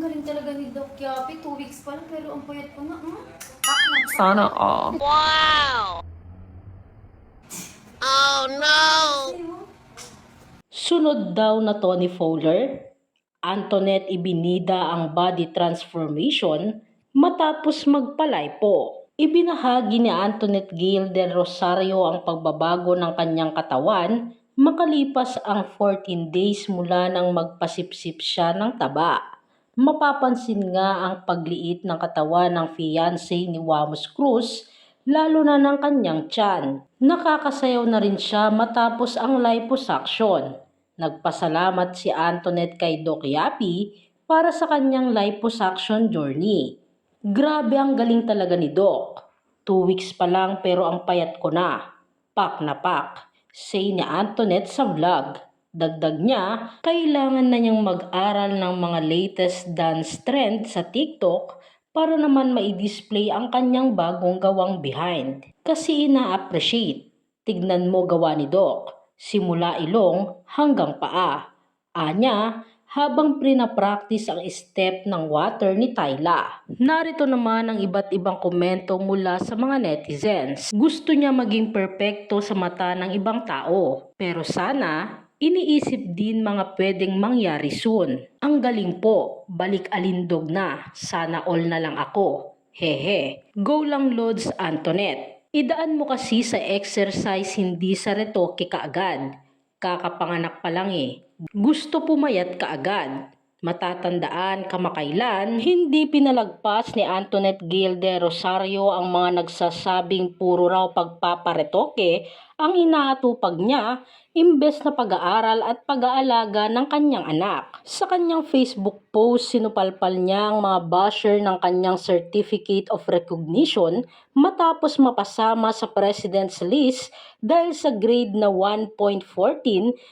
Ang galing talaga ni Doc Yapi. Two weeks pa lang, pero ang payat ko na. Hmm? Sana all. Sunod daw na Tony Fowler, Antoinette ibinida ang body transformation matapos magpalipo. Ibinahagi ni Antoinette Gail del Rosario ang pagbabago ng kanyang katawan makalipas ang 14 days mula nang magpasipsip siya ng taba. Mapapansin nga ang pagliit ng katawan ng fiancé ni Wamos Cruz lalo na ng kanyang tiyan. Nakakasayaw na rin siya matapos ang liposuction. Nagpasalamat si Antoinette kay Doc Yapi para sa kanyang liposuction journey. Grabe ang galing talaga ni Doc. Two weeks pa lang pero ang payat ko na. Pak na pak. Say ni Antoinette sa vlog. Dagdag niya, kailangan na niyang mag-aral ng mga latest dance trend sa TikTok para naman mai-display ang kanyang bagong gawang behind. Kasi ina-appreciate. Tignan mo gawa ni Doc. Simula ilong hanggang paa. Anya, habang prina-practice ang step ng water ni Tyla. Narito naman ang iba't ibang komento mula sa mga netizens. Gusto niya maging perpekto sa mata ng ibang tao. Pero sana, iniisip din mga pwedeng mangyari soon. Ang galing po, balik alindog na. Sana all na lang ako. Hehe. Go lang Lods Antoinette. Idaan mo kasi sa exercise hindi sa retoke kaagad. Kakapanganak pa lang eh. Gusto pumayat kaagad. Matatandaan kamakailan, hindi pinalagpas ni Antoinette Gail de Rosario ang mga nagsasabing puro raw pagpaparetoke ang inaatupag niya imbes na pag-aaral at pag-aalaga ng kanyang anak. Sa kanyang Facebook post, sinupalpal niya ang mga basher ng kanyang Certificate of Recognition matapos mapasama sa President's List dahil sa grade na 1.14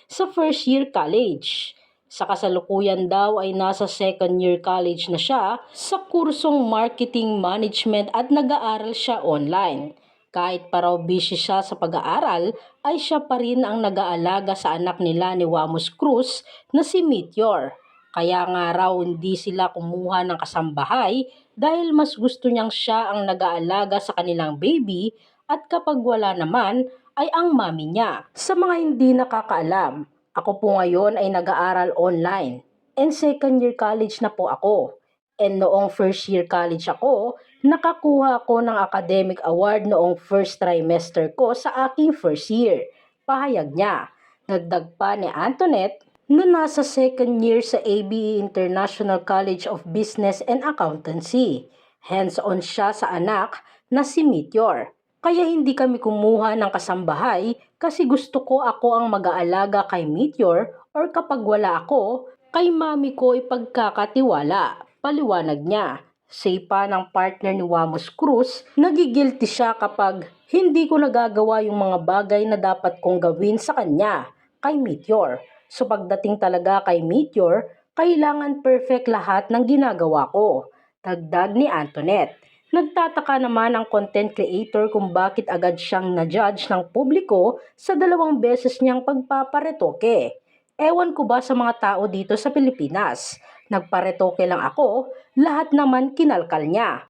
sa first year college. Sa kasalukuyan daw ay nasa second year college na siya sa kursong marketing management at nag-aaral siya online. Kahit pa raw busy siya sa pag-aaral, ay siya pa rin ang nag-aalaga sa anak nila ni Wamos Cruz na si Meteor. Kaya nga raw hindi sila kumuha ng kasambahay dahil mas gusto niyang siya ang nag-aalaga sa kanilang baby at kapag wala naman ay ang mami niya. Sa mga hindi nakakaalam, ako po ngayon ay nag-aaral online and second year college na po ako. And noong first year college ako, nakakuha ako ng academic award noong first trimester ko sa aking first year. Pahayag niya. Dagdag pa ni Antoinette na nasa second year sa ABE International College of Business and Accountancy. Hands-on siya sa anak na si Meteor. Kaya hindi kami kumuha ng kasambahay kasi gusto ko ako ang mag-aalaga kay Meteor or kapag wala ako, kay mami ko ipagkakatiwala. Paliwanag niya. Say pa ng partner ni Wamos Cruz, nagigilty siya kapag hindi ko nagagawa yung mga bagay na dapat kong gawin sa kanya, kay Meteor. So pagdating talaga kay Meteor, kailangan perfect lahat ng ginagawa ko. Dagdag ni Antoinette. Nagtataka naman ang content creator kung bakit agad siyang na-judge ng publiko sa dalawang beses niyang pagpaparetoke. Ewan ko ba sa mga tao dito sa Pilipinas. Nagparetoke lang ako, lahat naman kinalkal niya.